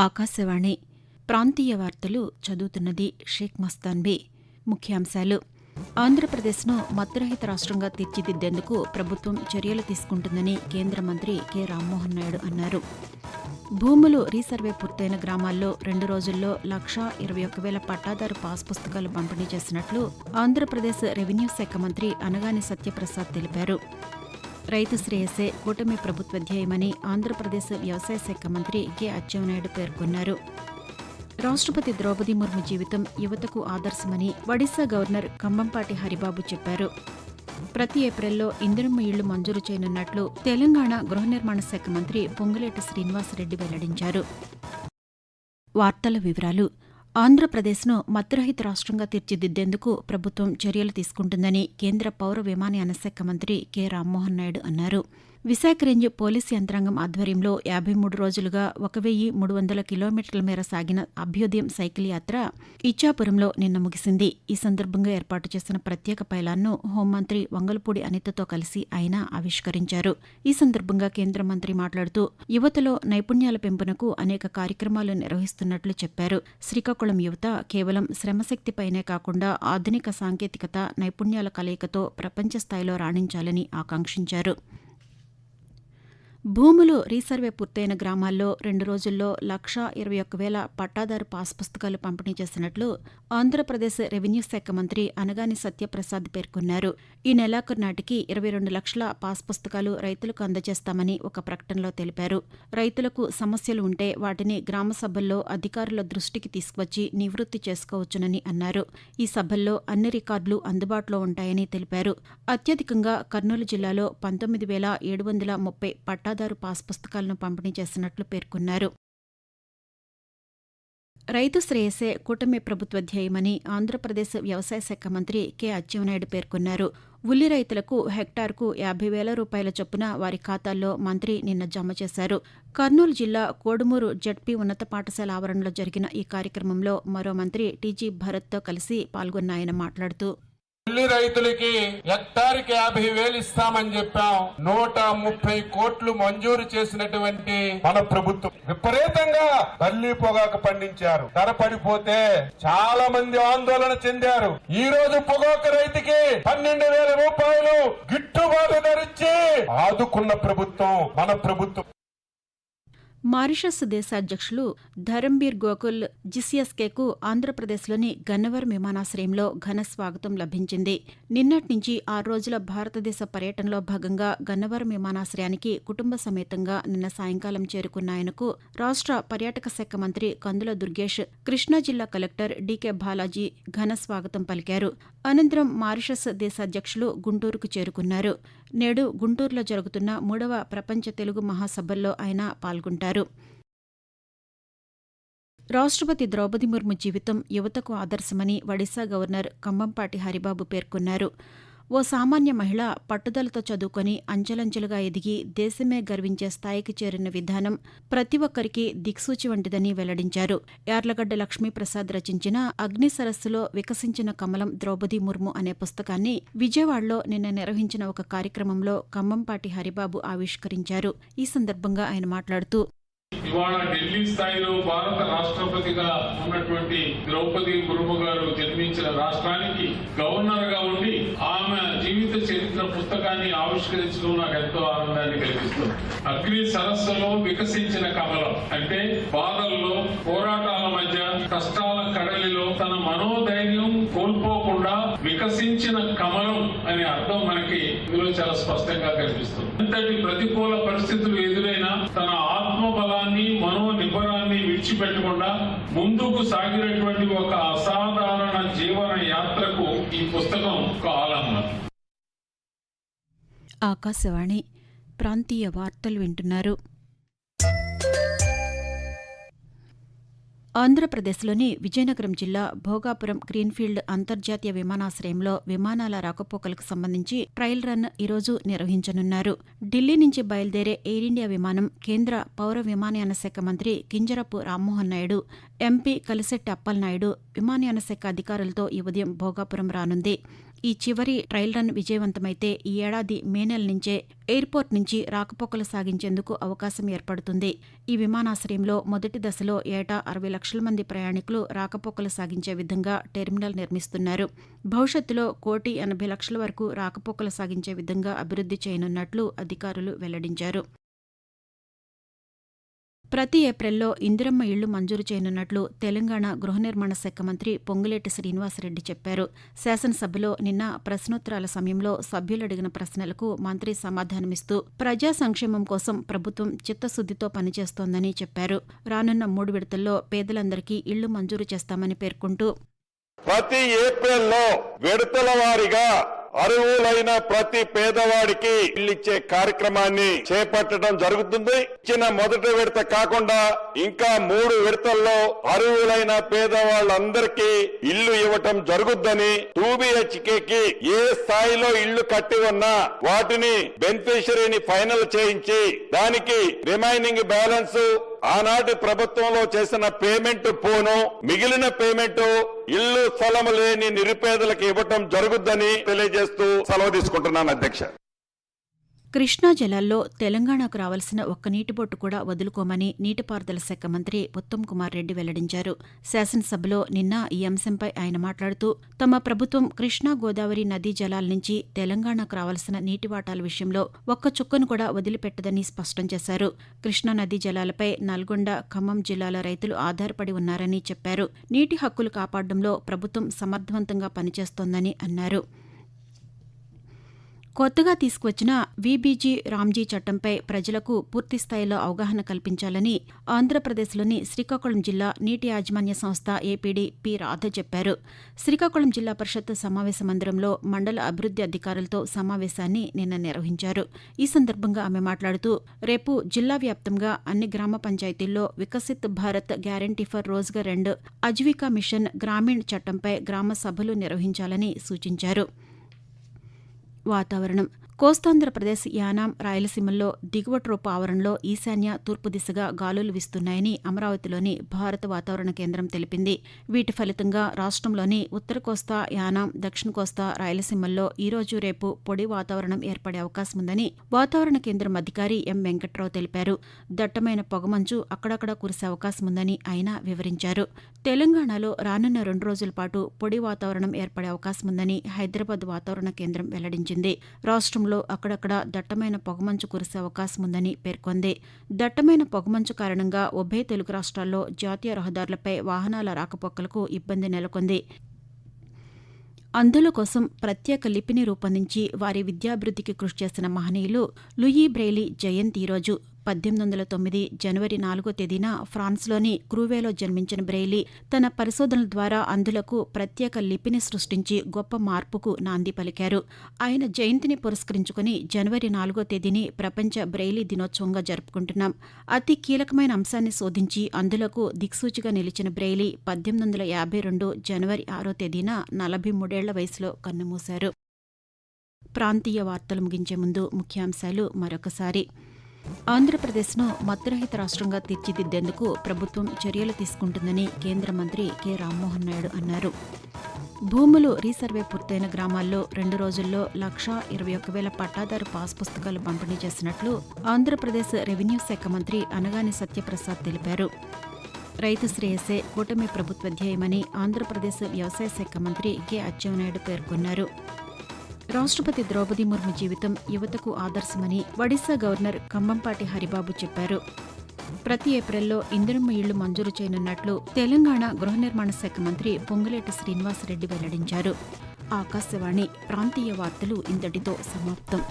ఆకాశవాణి. ప్రాంతీయ వార్తలు చదువుతున్నది షేక్ మస్తాన్బీ ముఖ్యాంశాలు. ఆంధ్రప్రదేశ్ను మత్తురహిత రాష్ట్రంగా తీర్చిదిద్దేందుకు ప్రభుత్వం చర్యలు తీసుకుంటుందని కేంద్ర మంత్రి కె. రామ్మోహన్ నాయుడు అన్నారు. భూములు రీసర్వే పూర్తయిన గ్రామాల్లో రెండు రోజుల్లో లక్షా ఇరవై ఒక్క వేల పట్టాదారు పాస్ పుస్తకాలు పంపిణీ చేసినట్లు ఆంధ్రప్రదేశ్ రెవెన్యూ శాఖ మంత్రి అనగాని సత్యప్రసాద్ తెలిపారు. రైతు శ్రేయసే కూటమి ప్రభుత్వ ధ్యేయమని ఆంధ్రప్రదేశ్ వ్యవసాయ శాఖ మంత్రి కె అచ్చెన్నాయుడు పేర్కొన్నారు. రాష్ట్రపతి ద్రౌపది ముర్ము జీవితం యువతకు ఆదర్శమని ఒడిశా గవర్నర్ కంబంపాటి హరిబాబు చెప్పారు. ప్రతి ఏప్రిల్లో ఇందిరమ్మ ఇళ్ళు మంజూరు చేయనున్నట్లు తెలంగాణ గృహ నిర్మాణ శాఖ మంత్రి పొంగులేటి శ్రీనివాసరెడ్డి వెల్లడించారు. వార్తల వివరాలు ఆంధ్రప్రదేశ్ను మత్తురహిత రాష్ట్రంగా తీర్చిదిద్దేందుకు ప్రభుత్వం చర్యలు తీసుకుంటుందని కేంద్ర పౌర విమానయాన శాఖ మంత్రి కె రామ్మోహన్ నాయుడు అన్నారు. విశాఖ రేంజ్ పోలీసు యంత్రాంగం ఆధ్వర్యంలో యాభై మూడు రోజులుగా ఒక వెయ్యి మూడు వందల కిలోమీటర్ల మేర సాగిన అభ్యుదయం సైకిల్ యాత్ర ఇచ్చాపురంలో నిన్న ముగిసింది. ఈ సందర్భంగా ఏర్పాటు చేసిన ప్రత్యేక పైలాన్ను హోంమంత్రి వంగలపూడి అనితతో కలిసి ఆయన ఆవిష్కరించారు. ఈ సందర్భంగా కేంద్ర మంత్రి మాట్లాడుతూ యువతలో నైపుణ్యాల పెంపునకు అనేక కార్యక్రమాలు నిర్వహిస్తున్నట్లు చెప్పారు. శ్రీకాకుళం యువత కేవలం శ్రమశక్తిపైనే కాకుండా ఆధునిక సాంకేతికత నైపుణ్యాల కలయికతో ప్రపంచ స్థాయిలో రాణించాలని ఆకాంక్షించారు. భూములు రీసర్వే పూర్తయిన గ్రామాల్లో రెండు రోజుల్లో లక్ష ఇరవై ఒక్క వేల పట్టాదారు పాస్ పుస్తకాలు పంపిణీ చేసినట్లు ఆంధ్రప్రదేశ్ రెవెన్యూ శాఖ మంత్రి అనగాని సత్యప్రసాద్ పేర్కొన్నారు. ఈ నెలాఖరు నాటికి ఇరవై రెండు లక్షల పాస్ పుస్తకాలు రైతులకు అందజేస్తామని ఒక ప్రకటనలో తెలిపారు. రైతులకు సమస్యలు ఉంటే వాటిని గ్రామ సభల్లో అధికారుల దృష్టికి తీసుకువచ్చి నివృత్తి చేసుకోవచ్చునని అన్నారు. ఈ సభల్లో అన్ని రికార్డులు అందుబాటులో ఉంటాయని తెలిపారు. అత్యధికంగా కర్నూలు జిల్లాలో పంతొమ్మిది వేల ఏడు వందల ముప్పై పట్టా పట్టాదారు పాస్ పుస్తకాలను పంపిణీ చేసినట్లు పేర్కొన్నారు. రైతు శ్రేయసే కూటమి ప్రభుత్వ ధ్యేయమని ఆంధ్రప్రదేశ్ వ్యవసాయ శాఖ మంత్రి కె అచ్చెన్నాయుడు పేర్కొన్నారు. ఉల్లి రైతులకు హెక్టార్కు యాభై వేల రూపాయల చొప్పున వారి ఖాతాల్లో మంత్రి నిన్న జమ చేశారు. కర్నూలు జిల్లా కోడుమూరు జడ్పీ ఉన్నత పాఠశాల ఆవరణలో జరిగిన ఈ కార్యక్రమంలో మరో మంత్రి టీజీ భరత్తో కలిసి పాల్గొన్న ఆయన మాట్లాడుతూ ఉల్లి రైతులకి హెక్టార్కి యాభై వేలు ఇస్తామని చెప్పాం. నూట ముప్పై కోట్లు మంజూరు చేసినటువంటి మన ప్రభుత్వం. విపరీతంగా తల్లి పొగాకు పండించారు. ధర పడిపోతే చాలా మంది ఆందోళన చెందారు. ఈ రోజు పొగాకు రైతుకి పన్నెండు వేల రూపాయలు గిట్టుబాటు ధరించి ఆదుకున్న ప్రభుత్వం మన ప్రభుత్వం. మారిషస్ దేశాధ్యక్షులు ధరంబీర్ గోకుల్ జిసిఎస్కేకు ఆంధ్రప్రదేశ్లోని గన్నవరం విమానాశ్రయంలో ఘన స్వాగతం లభించింది. నిన్నటి నుంచి ఆరు రోజుల భారతదేశ పర్యటనలో భాగంగా గన్నవరం విమానాశ్రయానికి కుటుంబ సమేతంగా నిన్న సాయంకాలం చేరుకున్న ఆయనకు రాష్ట్ర పర్యాటక శాఖ మంత్రి కందుల దుర్గేష్ కృష్ణా జిల్లా కలెక్టర్ డీకే బాలాజీ ఘన స్వాగతం పలికారు. అనంతరం మారిషస్ దేశాధ్యక్షులు గుంటూరుకు చేరుకున్నారు. నేడు గుంటూరులో జరుగుతున్న మూడవ ప్రపంచ తెలుగు మహాసభల్లో ఆయన పాల్గొంటారు. రాష్ట్రపతి ద్రౌపది ముర్ము జీవితం యువతకు ఆదర్శమని ఒడిశా గవర్నర్ కంబంపాటి హరిబాబు పేర్కొన్నారు. ఓ సామాన్య మహిళ పట్టుదలతో చదువుకొని అంచెలంచెలుగా ఎదిగి దేశమే గర్వించే స్థాయికి చేరిన విధానం ప్రతి ఒక్కరికి దిక్సూచి వంటిదని వెల్లడించారు. యార్లగడ్డ లక్ష్మీప్రసాద్ రచించిన అగ్ని సరస్సులో వికసించిన కమలం ద్రౌపది ముర్ము అనే పుస్తకాన్ని విజయవాడలో నిన్న నిర్వహించిన ఒక కార్యక్రమంలో కంబంపాటి హరిబాబు ఆవిష్కరించారు. ఈ సందర్భంగా ఆయన మాట్లాడుతూ ఇవాళ ఢిల్లీ స్థాయిలో భారత రాష్ట్రపతిగా ఉన్నటువంటి ద్రౌపది ముర్ము గారు జన్మించిన రాష్ట్రానికి గవర్నర్గా ఉండి ఆమె జీవిత చరిత్ర పుస్తకాన్ని ఆవిష్కరించడం నాకు ఎంతో ఆనందాన్ని కలిగిస్తుంది. అగ్ని సరస్సులో వికసించిన కమలం అంటే బాధల్లో పోరాటాల మధ్య కష్టాల కడలిలో తన మనోధైర్యం కోల్పోకుండా వికసించిన కమలం అనే అర్థం మనకి ఇందులో చాలా స్పష్టంగా కనిపిస్తుంది. ఎంతటి ప్రతికూల పరిస్థితులు ఎదురైనా తన ముందుకు సాగినటువంటి ఒక అసాధారణ జీవన యాత్రకు ఈ పుస్తకం ఒక ఆకాశవాణి ప్రాంతీయ వార్తలు వింటున్నారు. ఆంధ్రప్రదేశ్లోని విజయనగరం జిల్లా భోగాపురం గ్రీన్ఫీల్డ్ అంతర్జాతీయ విమానాశ్రయంలో విమానాల రాకపోకలకు సంబంధించి ట్రయల్ రన్ ఈరోజు నిర్వహించనున్నారు. ఢిల్లీ నుంచి బయలుదేరే ఎయిర్ ఇండియా విమానం కేంద్ర పౌర విమానయాన శాఖ మంత్రి కింజరపు రామ్మోహన్ నాయుడు ఎంపీ కలిసెట్టి అప్పలనాయుడు విమానయాన శాఖ అధికారులతో ఈ ఉదయం భోగాపురం రానుంది. ఈ చివరి ట్రయల్ రన్ విజయవంతమైతే ఈ ఏడాది మే నెల నుంచే ఎయిర్పోర్ట్ నుంచి రాకపోకలు సాగించేందుకు అవకాశం ఏర్పడుతుంది. ఈ విమానాశ్రయంలో మొదటి దశలో ఏటా అరవై లక్షల మంది ప్రయాణికులు రాకపోకలు సాగించే విధంగా టెర్మినల్ నిర్మిస్తున్నారు. భవిష్యత్తులో కోటి ఎనభై లక్షల వరకు రాకపోకలు సాగించే విధంగా అభివృద్ధి చేయనున్నట్లు అధికారులు వెల్లడించారు. ప్రతి ఏప్రిల్లో ఇందిరమ్మ ఇళ్ళు మంజూరు చేయనున్నట్లు తెలంగాణ గృహ నిర్మాణ శాఖ మంత్రి పొంగులేటి శ్రీనివాసరెడ్డి చెప్పారు. శాసనసభలో నిన్న ప్రశ్నోత్తరాల సమయంలో సభ్యులు అడిగిన ప్రశ్నలకు మంత్రి సమాధానమిస్తూ ప్రజా సంక్షేమం కోసం ప్రభుత్వం చిత్తశుద్దితో పనిచేస్తోందని చెప్పారు. రానున్న మూడు విడతల్లో పేదలందరికీ ఇళ్ళు మంజూరు చేస్తామని పేర్కొంటూ ప్రతి ఏప్రిల్లో విడతల వారీగా అరువులైన ప్రతి పేదవాడికి ఇల్లిచ్చే కార్యక్రమాన్ని చేపట్టడం జరుగుతుంది. ఇచ్చిన మొదటి విడత కాకుండా ఇంకా మూడు విడతల్లో అరువులైన పేదవాళ్ళందరికీ ఇల్లు ఇవ్వటం జరుగుద్దని టూ ఏ స్థాయిలో ఇల్లు కట్టి ఉన్నా వాటిని బెనిఫిషరీని ఫైనల్ చేయించి దానికి రిమైనింగ్ బ్యాలెన్స్ ఆనాటి ప్రభుత్వంలో చేసిన పేమెంట్ పోను మిగిలిన పేమెంట్ ఇల్లు స్థలం లేని నిరుపేదలకు ఇవ్వటం జరుగుద్దని తెలియజేస్తూ సెలవు తీసుకుంటున్నాను అధ్యక్ష. కృష్ణా జలాల్లో తెలంగాణకు రావాల్సిన ఒక్క నీటిబొట్టు కూడా వదులుకోమని నీటిపారుదల శాఖ మంత్రి ఉత్తమ్ కుమార్ రెడ్డి వెల్లడించారు. శాసనసభలో నిన్న ఈ అంశంపై ఆయన మాట్లాడుతూ తమ ప్రభుత్వం కృష్ణా గోదావరి నదీ జలాల నుంచి తెలంగాణకు రావాల్సిన నీటి వాటాల విషయంలో ఒక్క చుక్కను కూడా వదిలిపెట్టదని స్పష్టం చేశారు. కృష్ణా నదీ జలాలపై నల్గొండ ఖమ్మం జిల్లాల రైతులు ఆధారపడి ఉన్నారని చెప్పారు. నీటి హక్కులు కాపాడడంలో ప్రభుత్వం సమర్థవంతంగా పనిచేస్తోందని అన్నారు. కొత్తగా తీసుకువచ్చిన వీబీజీ రామ్జీ చట్టంపై ప్రజలకు పూర్తిస్థాయిలో అవగాహన కల్పించాలని ఆంధ్రప్రదేశ్లోని శ్రీకాకుళం జిల్లా నీటి యాజమాన్య సంస్థ ఏపీడీ పి రాధ చెప్పారు. శ్రీకాకుళం జిల్లా పరిషత్ సమావేశ మందిరంలో మండల అభివృద్ధి అధికారులతో సమావేశాన్ని నిన్న నిర్వహించారు. ఈ సందర్భంగా ఆమె మాట్లాడుతూ రేపు జిల్లా వ్యాప్తంగా అన్ని గ్రామ పంచాయతీల్లో Viksit Bharat guarantee for Rozgar and Ajeevika mission Gramin చట్టంపై గ్రామ సభలు నిర్వహించాలని సూచించారు. వాతావరణం కోస్తాంధ్రప్రదేశ్ యానాం రాయలసీమల్లో దిగువ ట్రోపు ఆవరణలో ఈశాన్య తూర్పు దిశగా గాలులు వీస్తున్నాయని అమరావతిలోని భారత వాతావరణ కేంద్రం తెలిపింది. వీటి ఫలితంగా రాష్ట్రంలోని ఉత్తర కోస్తా యానాం దక్షిణ కోస్తా రాయలసీమల్లో ఈరోజు రేపు పొడి వాతావరణం ఏర్పడే అవకాశం ఉందని వాతావరణ కేంద్రం అధికారి ఎం వెంకట్రావు తెలిపారు. దట్టమైన పొగమంచు అక్కడక్కడ కురిసే అవకాశం ఉందని ఆయన వివరించారు. తెలంగాణలో రానున్న రెండు రోజుల పాటు పొడి వాతావరణం ఏర్పడే అవకాశం ఉందని హైదరాబాద్ వాతావరణ కేంద్రం వెల్లడించింది. రాష్ట్రంలో అక్కడక్కడ దట్టమైన పొగమంచు కురిసే అవకాశం ఉందని పేర్కొంది. దట్టమైన పొగమంచు కారణంగా ఉభయ తెలుగు రాష్ట్రాల్లో జాతీయ రహదారులపై వాహనాల రాకపోకలకు ఇబ్బంది నెలకొంది. అంధుల కోసం ప్రత్యేక లిపిని రూపొందించి వారి విద్యాభివృద్ధికి కృషి చేసిన మహనీయులు లూయి బ్రెయిలీ జయంతి ఈరోజు పద్దెనిమిది వందల తొమ్మిది జనవరి నాలుగో తేదీన ఫ్రాన్స్లోని క్రూవేలో జన్మించిన బ్రెయిలీ తన పరిశోధనల ద్వారా అంధులకు ప్రత్యేక లిపిని సృష్టించి గొప్ప మార్పుకు నాంది పలికారు. ఆయన జయంతిని పురస్కరించుకుని జనవరి నాలుగో తేదీని ప్రపంచ బ్రెయిలీ దినోత్సవంగా జరుపుకుంటున్నాం. అతి కీలకమైన అంశాన్ని శోధించి అందులకు దిక్సూచిగా నిలిచిన బ్రెయిలీ పద్దెనిమిది వందల యాభై రెండు జనవరి ఆరో తేదీన నలభై మూడేళ్ళ వయసులో కన్నుమూశారు. ప్రాంతీయ వార్తలు ముగించే ముందు ముఖ్యాంశాలు మరొకసారి. ఆంధ్రప్రదేశ్ను మత్తురహిత రాష్ట్రంగా తీర్చిదిద్దేందుకు ప్రభుత్వం చర్యలు తీసుకుంటుందని కేంద్ర మంత్రి కె. రామ్మోహన్ నాయుడు అన్నారు. భూములు రీసర్వే పూర్తయిన గ్రామాల్లో రెండు రోజుల్లో లక్షా ఇరవై ఒక్క వేల పట్టాదారు పాస్ పుస్తకాలు పంపిణీ చేసినట్లు ఆంధ్రప్రదేశ్ రెవెన్యూ శాఖ మంత్రి అనగాని సత్యప్రసాద్ తెలిపారు. రైతు శ్రేయసే కూటమి ప్రభుత్వ ధ్యేయమని ఆంధ్రప్రదేశ్ వ్యవసాయ శాఖ మంత్రి కె. అచ్చెన్నాయుడు పేర్కొన్నారు. రాష్ట్రపతి ద్రౌపది ముర్ము జీవితం యువతకు ఆదర్శమని ఒడిశా గవర్నర్ కంబంపాటి హరిబాబు చెప్పారు. ప్రతి ఏప్రిల్లో ఇందిరమ్మ ఇళ్ళు మంజూరు చేయనున్నట్లు తెలంగాణ గృహ నిర్మాణ శాఖ మంత్రి పొంగులేటి శ్రీనివాసరెడ్డి వెల్లడించారు. ఆకాశవాణి ప్రాంతీయ వార్తలు ఇంతటితో సమాప్తం.